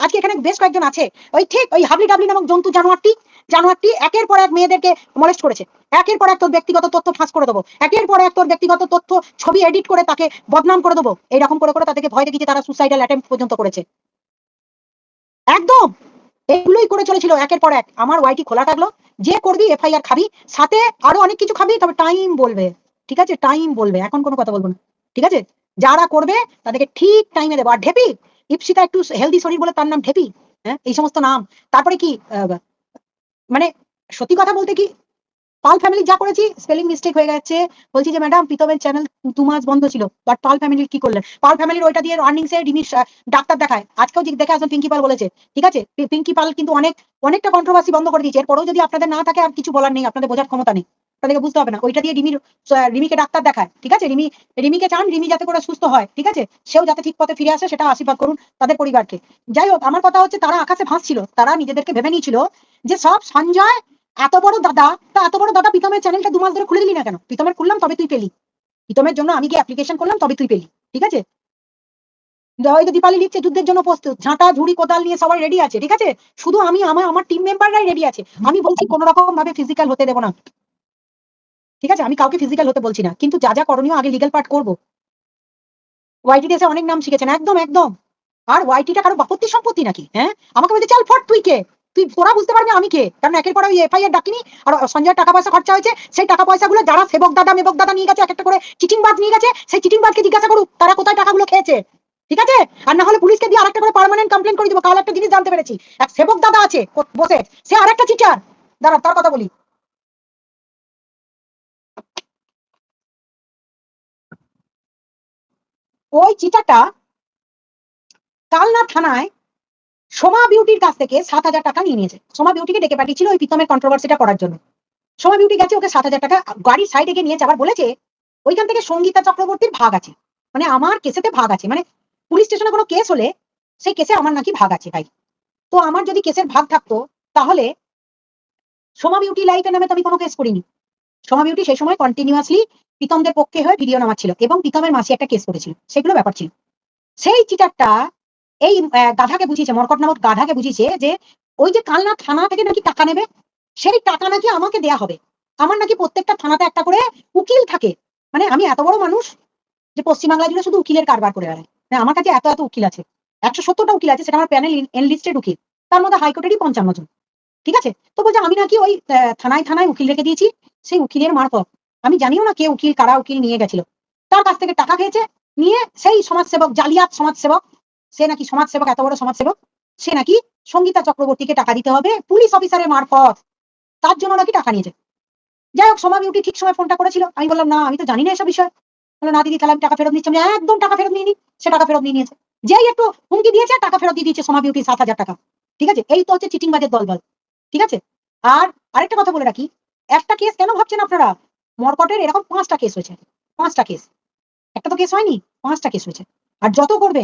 আজকে এখানে বেশ কয়েকজন আছে। ওই ঠিক ওই হাবলি ডাবলি নামক জন্তু জানোয়ারটি জানোয়ারটি একের পর এক মেয়েদেরকে মলেস্ট করেছে। একের পর এক তোর ব্যক্তিগত তথ্য ফাঁস করে দেবো। একের পর এক তোর ব্যক্তিগত তথ্য ছবি এডিট করে তাকে বদনাম করে দেবো। এইরকম করে করে তাদেরকে ভয় দেখিয়ে তারা সুসাইডাল অ্যাটেম্প পর্যন্ত করেছে। একদম! এগুলোই করে চলেছিল একের পর এক। আমার ওয়াইটি খোলা থাকল। যে করবি এফআইআর খাবি। সাথে আরও অনেক কিছু খাবি, তবে টাইম বলবে। ঠিক আছে? টাইম বলবে। এখন কোনো কথা বলব না। ঠিক আছে? যারা করবে, তাদেরকে ঠিক টাইমে দেবো। আর ঢেপি ইপসিতা একটু হেলদি শরীর বলে তার নাম ঢেপি হ্যাঁ এই সমস্ত নাম। তারপরে কি মানে সত্যি কথা বলতে কি পাল ফ্যামিলি যা করেছি স্পেলিং মিস্টেক হয়ে গেছে। বলছি যে ম্যাডাম প্রীতমের চ্যানেল দু মাস বন্ধ ছিল বাট পাল ফ্যামিলির কি করলেন? পাল ফ্যামিলির ওইটা দিয়ে আর্নিংস এ রিমির ডাক্তার দেখায়। আজকেও যে দেখে আসলে পিঙ্কি পাল বলেছে। ঠিক আছে? পিঙ্কি পাল কিন্তু অনেক, অনেকটা কন্ট্রোভার্সি বন্ধ করে দিয়েছে। এরপরেও যদি আপনাদের না থাকে, আর কিছু বলার নেই, আপনাদের বোঝার ক্ষমতা নেই। তাদেরকে বুঝতে হবে না। ওইটা দিয়ে রিমির রিমিকে ডাক্তার দেখায়, ঠিক আছে? রিমি, রিমিকে চান, রিমি যাতে করে সুস্থ হয়, ঠিক আছে? সেও যাতে ঠিক পথে ফিরে আসে, সেটা আশীর্বাদ করুন তাদের পরিবারকে। যাই হোক, আমার কথা হচ্ছে তারা আকাশে ভাসছিল, তারা নিজেদেরকে ভেবে নিয়েছিল যে সব সঞ্জয় এত বড় দাদা, তা এত বড় দাদা প্রীতমের চ্যানেলটা দু মাস ধরে খুলে দিলি না কেন? প্রীতমের খুললাম, তবে তুই পেলি। প্রীতমের জন্য আমি গিয়ে অ্যাপ্লিকেশন করলাম, তবে তুই পেলি, ঠিক আছে? ওই তো দীপালি লিখছে, যুদ্ধের জন্য প্রস্তুত। ঝাঁটা, ঝুড়ি, কোদাল নিয়ে সবাই রেডি আছে, ঠিক আছে? শুধু আমি, আমার আমার টিম মেম্বাররাই রেডি আছে। আমি বলছি কোনো রকম ভাবে ফিজিক্যাল হতে দেবো না। ঠিক আছে? আমি কাউকে ফিজিক্যাল হতে বলছি না। কিন্তু যা যা করণীয় আগে লিগ্যাল পার্ট করব। ওয়াইটিতে এসে অনেক নাম শিখেছেন। একদম একদম। আর ওয়াইটিটা কারও বাপত্তি সম্পত্তি নাকি? হ্যাঁ? আমাকে বলছে, চল, ফট, তুই কে? তুই তোরা বুঝতে পারবি আমি কে? কারণ একের পর ওই এফআইআর ডাকিনি। আর সঞ্জয় টাকা পয়সা খরচা হয়েছে। সেই টাকা পয়সাগুলো যারা সেবক দাদা, মেবক দাদা নিয়ে গেছে, এক একটা করে চিটিং বাদ নিয়ে গেছে, সেই চিটিং বাদকে জিজ্ঞাসা করুক, তারা কোথায় টাকাগুলো খেয়েছে? ঠিক আছে? আর না হলে পুলিশকে দিয়ে আরেকটা করে পার্মানেন্ট কমপ্লেন করে দিব। কাল একটা জিনিস জানতে পেরেছি। এক সেবক দাদা আছে, বসে। সে আরেকটা চিটার দাঁড়া তার কথা বলি। ওই চিটারটা কালনা থানায় সোমা বিউটির কাছ থেকে সাত হাজার টাকা নিয়ে নিয়েছে। সোমা বিউটিকে ডেকে পাঠিয়েছিল ওই প্রীতমের কন্ট্রোভার্সিটা করার জন্য। সোমা বিউটি গেছে, ওকে সাত হাজার টাকা গাড়ির সাইডে গিয়ে নিয়েছে আবার বলেছে, ওইখান থেকে সঙ্গীতা চক্রবর্তীর ভাগ আছে। মানে আমার কেসেতে ভাগ আছে। মানে পুলিশ স্টেশনে কোনো কেস হলে সেই কেসে আমার নাকি ভাগ আছে ভাই। তো আমার যদি কেসের ভাগ থাকতো, তাহলে সোমা বিউটি লাইফে নামে তো আমি কোনো কেস করিনি। সোমা বিউটি সেই সময় কন্টিনিউয়াসলি প্রীতমদের পক্ষে হয়ে ভিডিও নামাচ্ছিল এবং প্রীতমের মাসি একটা কেস করেছিল। সেগুলো ব্যাপার ছিল। সেই চিটারটা এই গাধাকে বুঝিয়েছে, মরকট নামক গাধাকে বুঝিয়েছে যে ওই যে কালনা থানা থেকে নাকি টাকা নেবে, সেই টাকা নাকি আমাকে দেয়া হবে। আমার নাকি প্রত্যেকটা থানাতে একটা করে উকিল থাকে। মানে আমি এত বড় মানুষ যে পশ্চিমবাংলা জুড়ে শুধু উকিলের কারবার করে বেড়ায় মানে আমার কাছে এত এত উকিল আছে। একশো সত্তরটা উকিল আছে, সেটা আমার প্যানেল এনলিস্টেড উকিল। তার মধ্যে হাইকোর্টেরই পঞ্চান্ন জন। ঠিক আছে? তো বলছে, আমি নাকি ওই থানায় থানায় উকিল রেখে দিয়েছি। সেই উকিলের মারফত। আমি জানিও না কে উকিল, কারা উকিল নিয়ে গেছিল। তার কাছ থেকে টাকা খেয়েছে, নিয়ে সেই সমাজসেবক, জালিয়াত সমাজসেবক, সে নাকি সমাজসেবক, এত বড় সমাজসেবক, সে নাকি সঙ্গীতা চক্রবর্তীকে টাকা দিতে হবে, পুলিশ অফিসারের মারফত। তার জন্য নাকি টাকা নিয়েছে। যাই হোক, সোমা বিউটি ঠিক সময় ফোনটা করেছিল। আমি বললাম, না, আমি তো জানি না এসব বিষয়। বলল, না, দিদি, তাহলে আমি টাকা ফেরত নিচ্ছি। একদম টাকা ফেরত নিয়ে সে টাকা ফেরত নিয়ে নিয়েছে। যেই একটু হুমকি দিয়েছে, টাকা ফেরত দিয়ে দিয়েছে সোমা বিউটি সাত হাজার টাকা। ঠিক আছে? এই তো হচ্ছে চিটিং বাজের দলবল। ঠিক আছে? আর আরেকটা কথা বলে রাখি একটা কেস কেন ভাবছেন আপনারা? মরকটের এরকম পাঁচটা কেস হয়েছে। পাঁচটা কেস একটা তো কেস হয়নি, পাঁচটা কেস হয়েছে। আর যত করবে?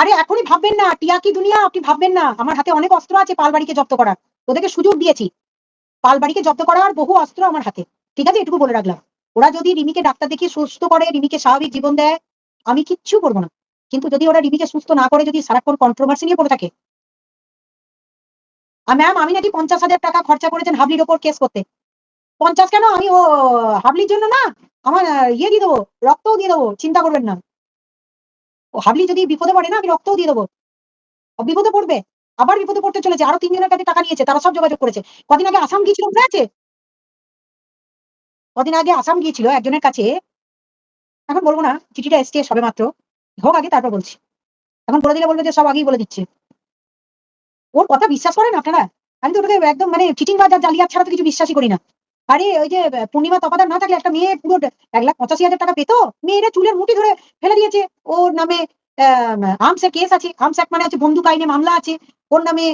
আরে এখনই ভাববেন না, টিয়া কি দুনিয়া? আপনি ভাববেন না। আমার হাতে অনেক অস্ত্র আছে পালবাড়িকে জব্দ করার। ওদেরকে সুযোগ দিয়েছি। পালবাড়িকে জব্দ করার বহু অস্ত্র আমার হাতে। ঠিক আছে, এটুকু বলে রাখলাম। ওরা যদি রিমিকে ডাক্তার দেখিয়ে সুস্থ করে, রিমিকে স্বাভাবিক জীবন দেয়, আমি কিচ্ছু করব না। কিন্তু যদি ওরা রিমিকে সুস্থ না করে, যদি সারাক্ষণ কন্ট্রোভার্সি নিয়ে পড়ে থাকে? আর ম্যাম আমি নাকি পঞ্চাশ হাজার টাকা খরচা করেছেন হাবলির ওপর কেস করতে। পঞ্চাশ কেন? আমি ও, হাবলির জন্য না, আমার ইয়ে দিয়ে দেবো, রক্তও দিয়ে দেবো, চিন্তা করবেন না। ও, হাবলি যদি বিপদে পড়ে না, আমি রক্তও দিয়ে দেবো। বিপদে পড়বে, আবার বিপদে পড়তে চলেছে, আরও তিনজনের কাছে টাকা নিয়েছে, তারা সব যোগাযোগ করেছে। কদিন আগে আসাম গিয়েছিল, মনে আছে? কদিন আগে আসাম গিয়েছিল একজনের কাছে। এখন বলব না, চিঠিটা এসছে সবে মাত্র হোক আগে তারপর বলছি। এখন বলে দিলে বলবে যে সব আগেই বলে দিচ্ছে। ওর কথা বিশ্বাস করেন আপনারা? আমি তো ওটাকে একদম মানে চিটিং বাজার জালিয়াত ছাড়া তো কিছু বিশ্বাসই করি না। আরে ওই যে পূর্ণিমা তপাদার না থাকলে একটা মেয়ে পুরো এক লাখ পঁচাশি হাজার টাকা পেতো? মেয়েরা চুলের মুঠি ধরে ফেলে দিয়েছে। ওর নামে আর্মসের কেস আছে। আর্মস এক মানে আছে বন্দুক আইনে মামলা আছে। ওর নামে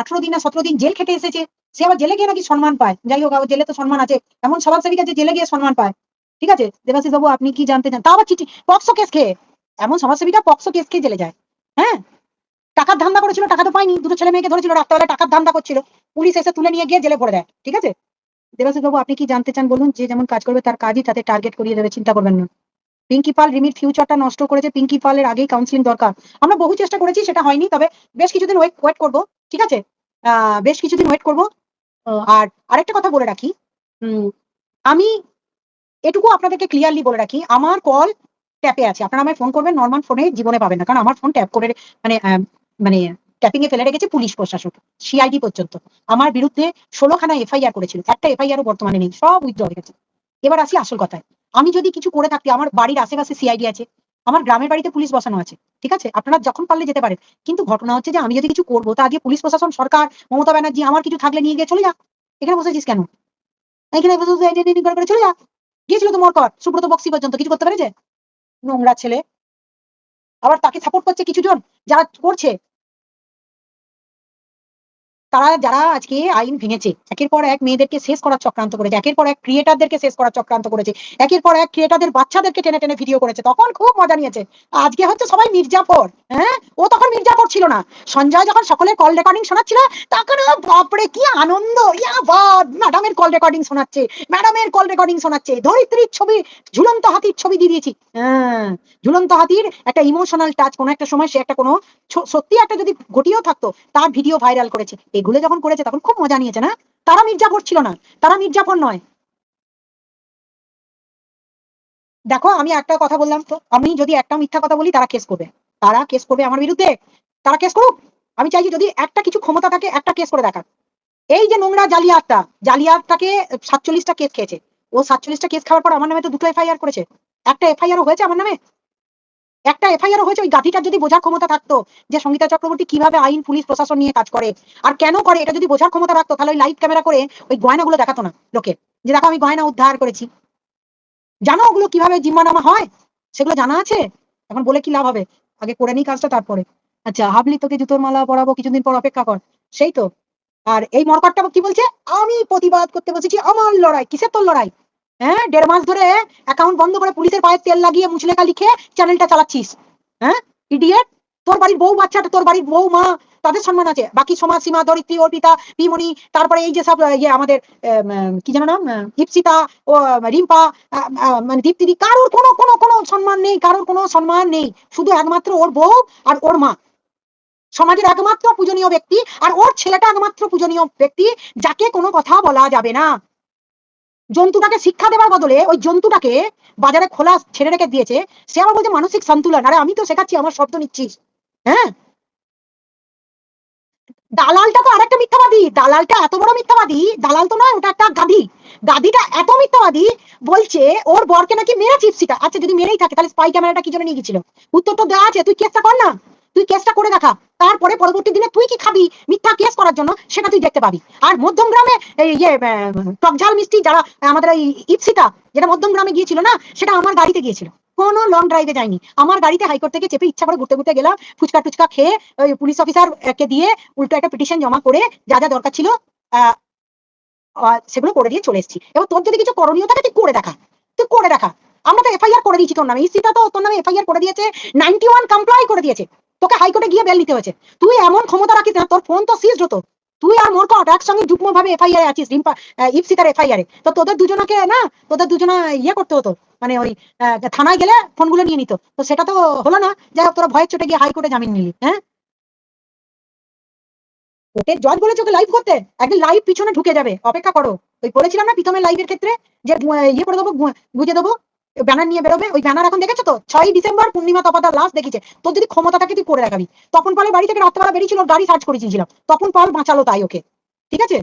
আঠারো দিন না সতেরো দিন জেল খেটে এসেছে। সে আবার জেলে গিয়ে নাকি সম্মান পায়। যাই হোক জেলে তো সম্মান আছে। এমন সমাজসেবিকা যে জেলে গিয়ে সম্মান পায়। ঠিক আছে? দেবাশিস বাবু আপনি কি জানতে চান? তা আবার চিঠি পক্সো কেস খেয়ে। এমন সমাজসেবিকা পক্সো কেস খেয়ে জেলে যায়। হ্যাঁ? টাকার ধান্দা করেছিল, টাকা তো পাইনি দুটো ছেলে মেয়েকে ধরেছিল রাত্রেবেলা টাকার ধান্দা করছিল। পুলিশ এসে তুলে নিয়ে গিয়ে জেলে ভরে দেয়, ঠিক আছে? দেবাশিস বাবু আপনি কি জানতে চান বলুন? যে যেমন কাজ করবে, তার কাজই তাতে টার্গেট করিয়ে দেবে, চিন্তা করবেন না। পিঙ্কি পাল রিমির ফিউচারটা নষ্ট করেছে। পিঙ্কি পালের আগেই কাউন্সিলিং দরকার। আমরা বহু চেষ্টা করেছি, সেটা হয়নি, তবে বেশ কিছুদিন ওয়েট ওয়েট করব, ঠিক আছে? বেশ কিছুদিন ওয়েট করব। আর আরেকটা কথা বলে রাখি। আমি এটুকু আপনাদেরকে ক্লিয়ারলি বলে রাখি, আমার কল ট্যাপে আছে। আপনারা আমায় ফোন করবেন নর্মাল ফোনে জীবনে পাবেন না। কারণ আমার ফোন ট্যাপ করে মানে মানে ট্যাপিং এ ফেলে রেখেছে পুলিশ প্রশাসন সিআইডি পর্যন্ত। আমার বিরুদ্ধে ষোলোখানা এফআইআর করেছিল। একটা এফআইআরও বর্তমানে নেই, সব উইথড্র হয়ে গেছে। এবার আসি আসল কথায়। আমি যদি কিছু করে থাকি আমার বাড়ির আশেপাশে সিআইডি আছে, আমার গ্রামের বাড়িতে পুলিশ বসানো আছে, ঠিক আছে? আপনারা যখন পারলে যেতে পারেন। কিন্তু ঘটনা হচ্ছে যে, আমি যদি কিছু করব, তা আগে পুলিশ প্রশাসন, সরকার, মমতা ব্যানার্জি, আমার কিছু থাকলে নিয়ে গিয়ে চলে যা। এখানে বসেছিস কেন? এখানে বসে চলে যা। গিয়েছিল তো মরকট সুব্রত বক্সি পর্যন্ত, কিছু করতে পেরেছে? নোংরা ছেলে। আবার তাকে সাপোর্ট করছে কিছু জন যারা করছে। তারা যারা আজকে আইন ভেঙেছে, একের পর এক মেয়েদেরকে শেষ করার চক্রান্ত করেছে, একের পর এক ক্রিয়েটারদেরকে শেষ করার চক্রান্ত করেছে, একের পর এক ক্রিয়েটারদের বাচ্চাদেরকে টেনে টেনে ভিডিও করেছে, তখন খুব মজা নিয়েছে। আজকে হচ্ছে সবাই মির্জাফর হ্যাঁ? ও তখন মির্জাফর ছিল না। সঞ্জয় যখন সকলের কল রেকর্ডিং শোনাচ্ছিল, তখন বাপরে, কি আনন্দ! ইয়া বাদ! ম্যাডামের কল রেকর্ডিং শোনাচ্ছে ম্যাডামের কল রেকর্ডিং শোনাচ্ছে, ধরিত্রীর ছবি, ঝুলন্ত হাতির ছবি দিয়ে দিয়েছি। হ্যাঁ ঝুলন্ত হাতির একটা ইমোশনাল টাচ কোনো একটা সময় সে একটা কোনো সত্যি একটা যদি ঘটিয়েও থাকতো, তার ভিডিও ভাইরাল করেছে। এগুলো যখন করেছে তখন খুব মজা নিয়েছে, না? তারা মির্জাফর ছিল না, তারা মির্জাফর নয়। দেখো, আমি একটা কথা বললাম তো, আমি যদি একটা মিথ্যা কথা বলি, তারা কেস করবে। তারা কেস করবে আমার বিরুদ্ধে? তারা কেস করুক? আমি চাইছি যদি একটা কিছু ক্ষমতা থাকে, একটা কেস করে দেখা এই যে নোংরা জালিয়াতটা, জালিয়াতটাকে সাতচল্লিশটা কেস খেয়েছে। ও সাতচল্লিশটা কেস খাওয়ার পর আমার নামে তো দুটো এফআইআর করেছে। একটা এফআইআর হয়েছে আমার নামে? একটা এফআইআর হয়েছে, ওই গাঠিটার যদি বোঝার ক্ষমতা থাকতো যে সঙ্গীতা চক্রবর্তী কীভাবে আইন, পুলিশ, প্রশাসন নিয়ে কাজ করে। আর কেন করে? এটা যদি বোঝার ক্ষমতা রাখতো তাহলে ওই লাইভ ক্যামেরা করে ওই গয়নাগুলো দেখাতো না লোকে। যে দেখো, আমি গয়না উদ্ধার করেছি। জানো ওগুলো কীভাবে জিম্মানামা হয়? সেগুলো জানা আছে? এখন বলে কি লাভ হবে? আগে করে নিই কাজটা, তারপরে। আচ্ছা হাবলি, তোকে জুতোর মালা পরাবো, কিছুদিন পর অপেক্ষা কর। সেই তো। আর এই মরকটটা কি বলছে? আমি প্রতিবাদ করতে বসেছি আমার লড়াই, কিসের তোর লড়াই? হ্যাঁ দেড় মাস ধরে অ্যাকাউন্ট বন্ধ করে পুলিশের পায়ে তেল লাগিয়ে মুছলেখা লিখে চ্যানেলটা চালাচ্ছিস। হ্যাঁ ইডিয়েট তোর বাড়ির বউ বাচ্চাটা তোর বাড়ির বউ মা তাদের সম্মান আছে। বাকি সমাজ সীমা ধরিত্রী অর্পিতা পিমনি তারপরে এই যে সব ইয়ে আমাদের কি যেন নাম আহ, ইপসিতা ও রিম্পা মানে দীপ্তিদি কারোর কোনো কোনো কোনো সম্মান নেই কারোর কোনো সম্মান নেই। শুধু একমাত্র ওর বউ আর ওর মা। সমাজের একমাত্র পূজনীয় ব্যক্তি আর ওর ছেলেটা একমাত্র পূজনীয় ব্যক্তি যাকে কোনো কথা বলা যাবে না। জন্তুটাকে শিক্ষা দেওয়ার বদলে ওই জন্তুটাকে বাজারে খোলা ছেড়ে রেখে দিয়েছে, সে আবার বলছে মানসিক সন্তুলন। আরে আমি তো শেখাচ্ছি, আমার শব্দ নিচ্ছিস। হ্যাঁ? দালালটা তো আরেকটা মিথ্যাবাদী। দালালটা এত বড় মিথ্যাবাদী, দালাল তো নয়, ওটা একটা গাধি। গাদিটা এত মিথ্যাবাদী, বলছে ওর বরকে নাকি মেরে চিপসিটা। আচ্ছা যদি মেরেই থাকে, তাহলে স্পাই ক্যামেরাটা কি জন্য নিয়ে গেছিল? উত্তর তো দেওয়া আছে, তুই কেসটা কর না। তুই কেসটা করে দেখা। তারপরে পরবর্তী দিনে তুই কি খাবি? মিথ্যা কেস করার জন্য সেটা তুই দেখতে পাবি। আর মধ্যম গ্রামে ইয়ে টকঝাল মিষ্টি যারা আমাদের এই ইপসিতা যেটা মধ্যম গ্রামে গিয়েছিল না, সেটা আমার গাড়িতে গিয়েছিল। কোনো লং ড্রাইভে যায়নি। আমার গাড়িতে হাইকোর্ট থেকে চেপে ইচ্ছা করে ঘুরতে ঘুরতে গেলাম, ফুচকা টুচকা খেয়ে, ওই পুলিশ অফিসার কে দিয়ে উল্টো একটা পিটিশন জমা করে যা যা দরকার ছিল সেগুলো করে দিয়ে চলে এসেছি। এবার তোর যদি কিছু করণীয় থাকে, তুই করে দেখা। তুই করে দেখা। আমরা তো এফআইআর করে দিয়েছি তোর নামে। ইসিটা তো তোর নামে এফআইআর করে দিয়েছে নাইনটি ওয়ান কমপ্লাই করে দিয়েছে। তোকে হাইকোর্টে গিয়ে বেল নিতে হয়েছে। তুই এমন ক্ষমতা রাখিস না তোর ফোন তো সিজ হতো। তুই আর মোরকট একসঙ্গে যুগ্ম ভাবে এফআইআর আছিস রিম্পা আহ, ইপসিতার এফআইআর তো তোদের দুজনকে না তোদের দুজনা ইয়ে করতে হতো। মানে ওই থানায় গেলে ফোনগুলো নিয়ে নিত। তো সেটা তো হলো না। যাই হোক তোরা ভয়ের চোটে গিয়ে হাইকোর্টে জামিন নিলি হ্যাঁ? কোর্টের জজ বলেছে ওকে লাইভ করতে। একদিন লাইভ পিছনে ঢুকে যাবে। অপেক্ষা করো। ওই বলেছিলাম না প্রথমে লাইভের ক্ষেত্রে যে ইয়ে করে দেবো গুজে দেবো? ব্যানার নিয়ে বেরোবে? ওই ব্যানার এখন দেখেছ তো? ছয়ই ডিসেম্বর পূর্ণিমা তপাদার লাস্ট দেখিছে। তোর যদি ক্ষমতা থাকে তুই করে দেখাবি। তখন পালে বাড়ি থেকে রাত্রেবেলা বেরিয়েছিল গাড়ি সার্চ করে দিয়েছিলাম তখন পাল বাঁচালো তাই ওকে। ঠিক আছে?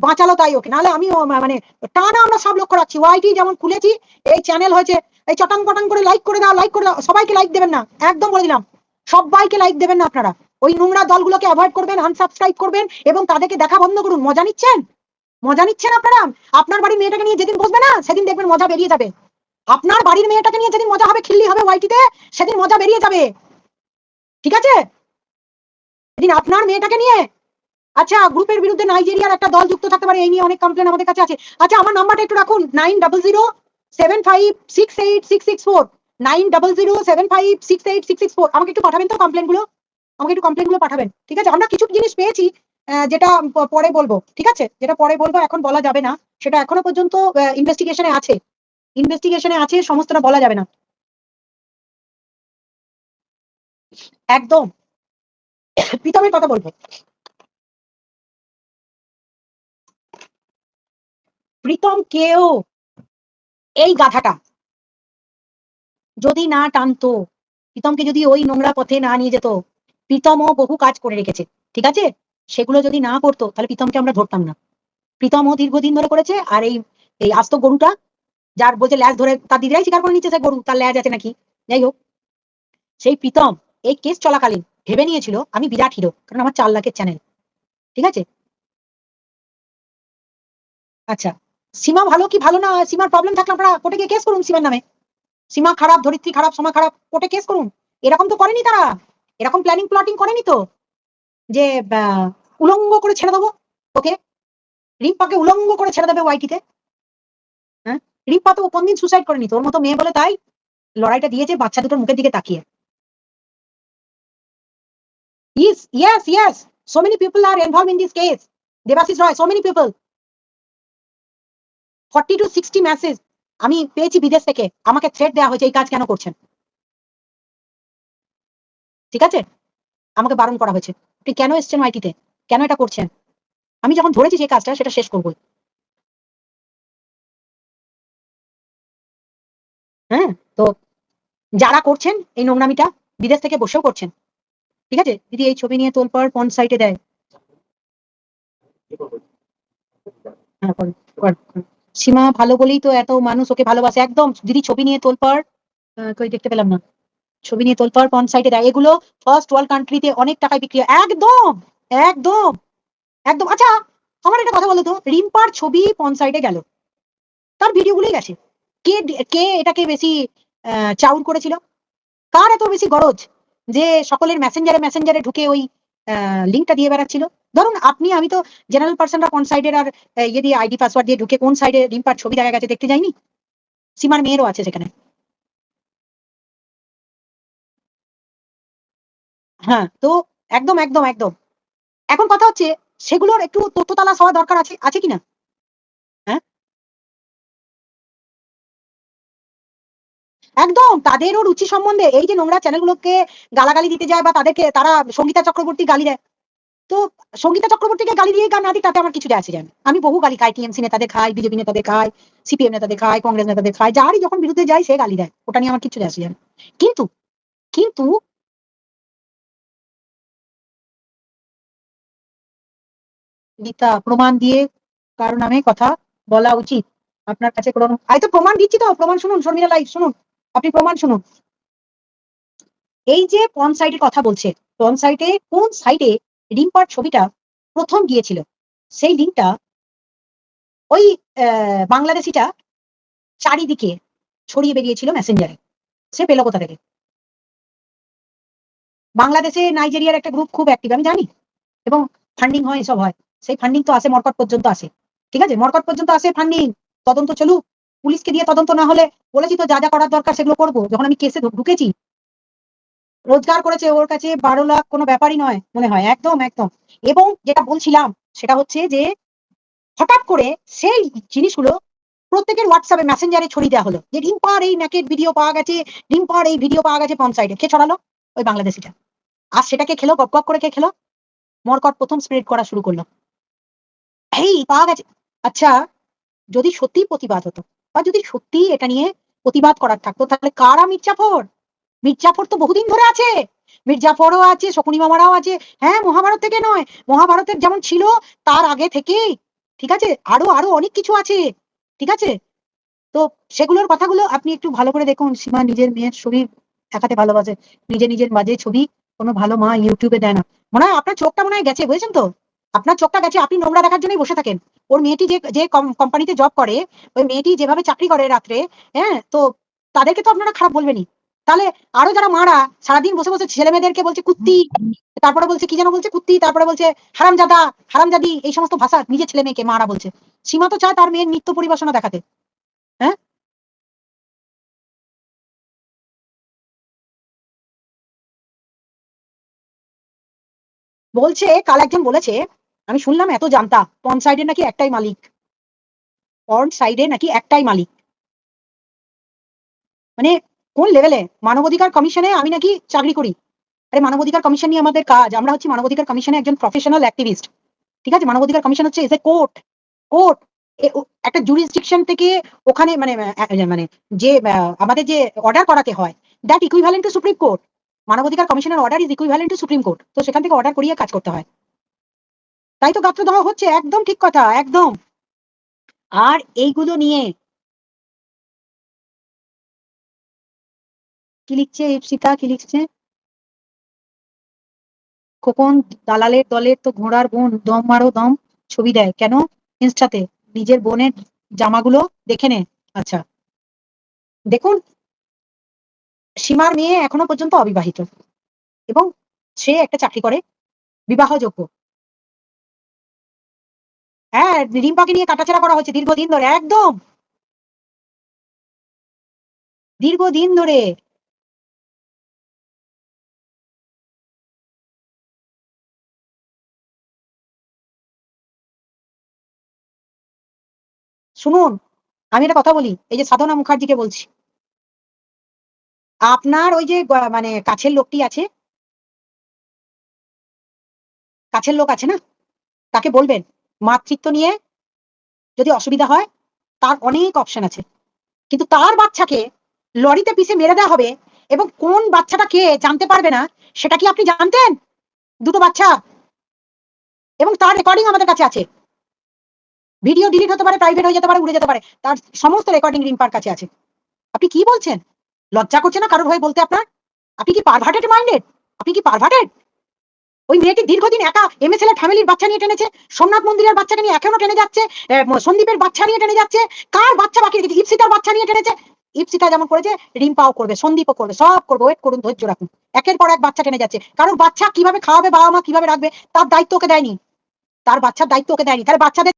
বাঁচালো তাই ওকে। নাহলে আমি মানে টানা আমরা সব লক্ষ্য রাখছি। ওয়াইটি যেমন খুলেছি, এই চ্যানেল হয়েছে, এই চটাং পটাং করে লাইক করে দাও লাইক করে দাও, সবাইকে লাইক দেবেন না। একদম বলে দিলাম। সবাইকে লাইক দেবেন না আপনারা। ওই নোংরা দলগুলোকে অ্যাভয়েড করবেন আনসাবস্ক্রাইব করবেন এবং তাদেরকে দেখা বন্ধ করুন। মজা নিচ্ছেন? মজা নিচ্ছেন আপনারা? আপনার বাড়ির মেয়েটাকে নিয়ে যেদিন বসবে না, সেদিন দেখবেন মজা বেরিয়ে যাবে। আপনার বাড়ির মেয়েটাকে নিয়ে যেদিন মজা হবে, খিল্লি হবে ওয়াইটিতে, সেদিন মজা বেরিয়ে যাবে। ঠিক আছে? সেদিন আপনার মেয়েটাকে নিয়ে আচ্ছা গ্রুপের বিরুদ্ধে নাইজেরিয়ার একটা দল যুক্ত থাকতে পারে, এই নিয়ে অনেক কমপ্লেন আমাদের কাছে আছে। আচ্ছা আমার নাম্বারটা একটু রাখুন, nine double zero seven five six eight six six four, nine double zero seven five six eight six six four. আমাকে একটু পাঠাবেন তো কমপ্লেনগুলো? আমাকে একটু কমপ্লেনগুলো পাঠাবেন। ঠিক আছে? আমরা কিছু জিনিস পেয়েছি যেটা পরে বলব। ঠিক আছে? যেটা পরে বলব, এখন বলা যাবে না। সেটা এখনও পর্যন্ত ইনভেস্টিগেশনে আছে। ইনভেস্টিগেশনে আছে, সমস্তটা বলা যাবে না। একদম। প্রীতমের কথা বলব। প্রীতম কেও এই গাধাটা যদি না টানতো, প্রীতমকে যদি ওই নোংরা পথে না নিয়ে যেত, প্রীতমও বহু কাজ করে রেখেছে, ঠিক আছে? সেগুলো যদি না করতো, তাহলে প্রীতমকে আমরা ধরতাম না। প্রীতমও দীর্ঘদিন ধরে করেছে, আর এই এই আস্ত গরুটা যার বলছে ল্যাজ ধরে তার দিদিরাই স্বীকার করে নিচ্ছে, সে গরু, তার ল্যাজ আছে নাকি? যাই হোক, সেই প্রীতম এই কেস চলাকালীন ভেবে নিয়েছিল, আমি বিরাট হিরো কারণ আমার চার লাখের চ্যানেল ঠিক আছে? আচ্ছা সীমা ভালো কি ভালো না? সীমার প্রবলেম থাকলে আপনারা কোর্টে গিয়ে কেস করুন সীমার নামে। সীমা খারাপ, ধরিত্রী খারাপ, সমা খারাপ, কোর্টে কেস করুন। এরকম তো করেনি তারা। এরকম প্ল্যানিং প্লটিং করেনি তো? যে উলঙ্গ করে ছেড়ে দেবো, ওকে? রিম্পাকে উলঙ্গ করে ছেড়ে দেবে ওয়াইটিতে? রিম্পা তো কোনদিন সুসাইড করেনি। তোর মতো মেয়ে বলে তাই লড়াইটা দিয়েছে বাচ্চা দুটোর মুখের দিকে তাকিয়ে। Yes, yes, yes. So many people are involved in this case. Devasis Roy, so many people. 40 to 60 message আমি পেয়েছি বিদেশ থেকে। আমাকে থ্রেট দেওয়া হয়েছে এই কাজ কেন করছেন? ঠিক আছে? আমাকে বারণ করা হয়েছে। কেন এসছেন আইটিতে কেন এটা করছেন? আমি যখন ধরেছি যে কাজটা সেটা শেষ করব হ্যাঁ তো যারা করছেন এই নোংরামিটা বিদেশ থেকে বসেও করছেন ঠিক আছে? দিদি এই ছবি নিয়ে তোলপাড় পন সাইটে দেয়। হ্যাঁ। সীমা ভালো বলেই তো এত মানুষ ওকে ভালোবাসে। একদম দিদি ছবি নিয়ে আহ, কই দেখতে পেলাম না। ছবি নিয়ে তোলপাড় পন সাইটে দেয়। এগুলো ফার্স্ট ওয়ার্ল্ড কান্ট্রিতে অনেক টাকায় বিক্রি হয়। একদম একদম একদম। আচ্ছা আমার একটা কথা বলো তো রিম্পার ছবি পন সাইটে গেল। তার ভিডিওগুলোই গেছে। কে কে এটাকে বেশি চাউর করেছিল? কার এত বেশি গরজ যে সকলের মেসেঞ্জারে মেসেঞ্জারে ঢুকে ওই লিঙ্কটা দিয়ে বেড়াচ্ছিল? ধরুন আপনি, আমি তো জেনারেল পার্সনরা কোন সাইডের আর ইয়ে দিয়ে আইডি পাসওয়ার্ড দিয়ে ঢুকে কোন সাইডে রিম্পার ছবি দেখা গেছে দেখতে যাইনি? সীমার মেয়েরও আছে সেখানে। হ্যাঁ তো একদম একদম একদম। এখন কথা হচ্ছে, সেগুলোর একটু তথ্য তালাশ হওয়া দরকার আছে আছে কিনা? একদম, তাদেরও রুচি সম্বন্ধে। এই যে নোংরা চ্যানেলগুলোকে গালাগালি দিতে যায় বা তাদেরকে, তারা সঙ্গীতা চক্রবর্তী গালি দেয়। তো সঙ্গীতা চক্রবর্তীকে গালি দিয়ে গান না দিই তাতে আমার কিছু যায় আসে যায় আমি বহু গালি খাই, টিএমসি নেতাদের খাই, বিজেপি নেতাদের খাই, সিপিএম নেতাদের খাই, কংগ্রেস নেতাদের খাই, যারই যখন বিরুদ্ধে যায়, সে গালি দেয়। ওটা নিয়ে আমার কিছু আসে যায় কিন্তু কিন্তু গীতা, প্রমাণ দিয়ে কারও নামে কথা বলা উচিত। আপনার কাছে কোনো, আই তো প্রমাণ দিচ্ছি তো, প্রমাণ শুনুন, শর্মিলা লাইভ শুনুন। আপনি প্রমাণ শুনুন। এই যে পন সাইটের কথা বলছে, পন সাইটে কোন সাইটে রিম্পার ছবিটা প্রথম গিয়েছিল? সেই লিঙ্কটা ওই বাংলাদেশিটা চারিদিকে ছড়িয়ে বেরিয়েছিল মেসেঞ্জারে। সে পেল কোথা থেকে? বাংলাদেশে নাইজেরিয়ার একটা গ্রুপ খুব অ্যাক্টিভ আমি জানি। এবং ফান্ডিং হয়, এসব হয়। সেই ফান্ডিং তো আসে, মরকট পর্যন্ত আসে। ঠিক আছে? মরকট পর্যন্ত আসে ফান্ডিং তদন্ত চলুক। পুলিশকে দিয়ে তদন্ত না হলে বলেছি তো যা যা করার দরকার সেগুলো করব। যখন আমি কেসে ঢুকেছি, রোজগার করেছে ওর কাছে বারো লাখ কোনো ব্যাপারই নয় মনে হয়। একদম একদম। এবং যেটা বলছিলাম সেটা হচ্ছে যে হঠাৎ করে সেই জিনিসগুলো প্রত্যেকের হোয়াটসঅ্যাপে মেসেঞ্জারে ছড়িয়ে দেওয়া হলো। যে রিম্পার এই ন্যাকের ভিডিও পাওয়া গেছে রিম্পার এই ভিডিও পাওয়া গেছে পঞ্চায়েতে। কে ছড়ালো? ওই বাংলাদেশিটা। আর সেটাকে খেলো, গপ করে কে খেলো। মরকট প্রথম স্প্রেড করা শুরু করল। এই পাওয়া গেছে। আচ্ছা যদি সত্যি প্রতিবাদ হতো বা যদি সত্যি এটা নিয়ে প্রতিবাদ করার থাকতো, তাহলে কারা মির্জাফর? মির্জাফর তো বহুদিন ধরে আছে। মির্জাফরও আছে, শকুনি মামারাও আছে। হ্যাঁ মহাভারত থেকে নয়, মহাভারতের যেমন ছিল, তার আগে থেকেই। ঠিক আছে? আরও আরও অনেক কিছু আছে। ঠিক আছে? তো সেগুলোর কথাগুলো আপনি একটু ভালো করে দেখুন। সীমা নিজের মেয়ের ছবি দেখাতে ভালোবাসে। নিজে নিজের মাঝে ছবি, কোনো ভালো মা ইউটিউবে দেয় না। মনে হয় আপনার চোখটা মনে হয় গেছে, বুঝেছেন তো? আপনার চোখটা গেছে, আপনি নোংরা দেখার জন্যই বসে থাকেন। ওর মেয়েটি যে যে কোম্পানিতে জব করে, ওই মেয়েটি যেভাবে চাকরি করে রাত্রে হ্যাঁ তো তাদেরকে তো আপনারা খারাপ বলবেনই। তাহলে আরও যারা মারা, সারাদিন বসে বসে ছেলে মেয়েদেরকে বলছে কুত্তি, তারপরে বলছে কি যেন বলছে কুত্তি, তারপরে বলছে হারামজাদা, হারামজাদি, এই সমস্ত ভাষা নিজের ছেলে মেয়েকে মারা বলছে। সীমা তো চায় তার মেয়ের নৃত্য পরিবেশনা দেখাতে। হ্যাঁ? বলছে, কাল একজন বলেছে আমি শুনলাম এত জানতা পন সাইডে নাকি একটাই মালিক। পন সাইডে নাকি একটাই মালিক। মানে কোন লেভেলে মানবাধিকার কমিশনে আমি নাকি চাকরি করি। আরে মানবাধিকার কমিশন নিয়ে আমাদের কাজ। আমরা হচ্ছি মানবাধিকার কমিশনে একজন প্রফেশনাল অ্যাক্টিভিস্ট ঠিক আছে? মানবাধিকার কমিশন হচ্ছে এজ এ কোর্ট কোর্ট একটা জুরিসডিকশন থেকে ওখানে মানে মানে যে আমাদের যে অর্ডার করাতে হয় that equivalent to supreme court মানবাধিকার কমিশনের order is equivalent to supreme court তো সেখান থেকে অর্ডার করিয়ে কাজ করতে হয়। তাই তো গাত্র দেওয়া হচ্ছে, একদম ঠিক কথা, একদম। আর এইগুলো নিয়ে কি লিখছে ইপসিতা, কি লিখছে? খোকন, দালালের দলের তো ঘোড়ার বোন, দম মারো, দম, ছবি দেয়। কেন? ইনস্টাতে, নিজের বোনের জামাগুলো দেখে নে। আচ্ছা দেখুন, সীমার মেয়ে এখনও পর্যন্ত অবিবাহিত এবং সে একটা চাকরি করে, বিবাহযোগ্য। হ্যাঁ রিম্পাকে নিয়ে কাটাছেড়া করা হচ্ছে দীর্ঘদিন ধরে, একদম। দীর্ঘদিন ধরে। শুনুন, আমি একটা কথা বলি, এই যে সাধনা মুখার্জিকে বলছি। আপনার ওই যে মানে কাছের লোকটি আছে? কাছের লোক আছে না? তাকে বলবেন? মাতৃত্ব নিয়ে যদি অসুবিধা হয়, তার অনেক অপশন আছে। কিন্তু তার বাচ্চাকে লরিতে পিষে মেরে দেওয়া হবে এবং কোন বাচ্চাটা কে জানতে পারবে না, সেটা কি আপনি জানতেন? দুটো বাচ্চা। এবং তার রেকর্ডিং আমাদের কাছে আছে। ভিডিও ডিলিট হতে পারে প্রাইভেট হয়ে যেতে পারে, উড়ে যেতে পারে। তার সমস্ত রেকর্ডিং রিম্পার কাছে আছে। আপনি কি বলছেন? লজ্জা করছে না কারোর হয়ে বলতে আপনার? আপনি কি পারভার্টেড মাইন্ডেড আপনি কি পারভার্টেড ওই মেয়েটি দীর্ঘদিন একা এমএসএল এর ফ্যামিলির বাচ্চা নিয়ে টেনেছে, সোমনাথ মন্দিরের বাচ্চাকে নিয়ে এখনও টেনে যাচ্ছে সন্দীপের বাচ্চা নিয়ে টেনে যাচ্ছে, কার বাচ্চা বাকি রেখেছে? ইপসিতার বাচ্চা নিয়ে টেনেছে। ইপসিতা যেমন করেছে, রিম্পাও করবে, সন্দীপও করবে, সব করবে ওয়েট করুন, ধৈর্য রাখুন। একের পর এক বাচ্চা টেনে যাচ্ছে। কারণ বাচ্চা কীভাবে খাওয়াবে, বাবা মা কীভাবে রাখবে, তার দায়িত্ব ওকে দেয়নি। তার বাচ্চার দায়িত্ব ওকে দেয়নি। তার বাচ্চাদের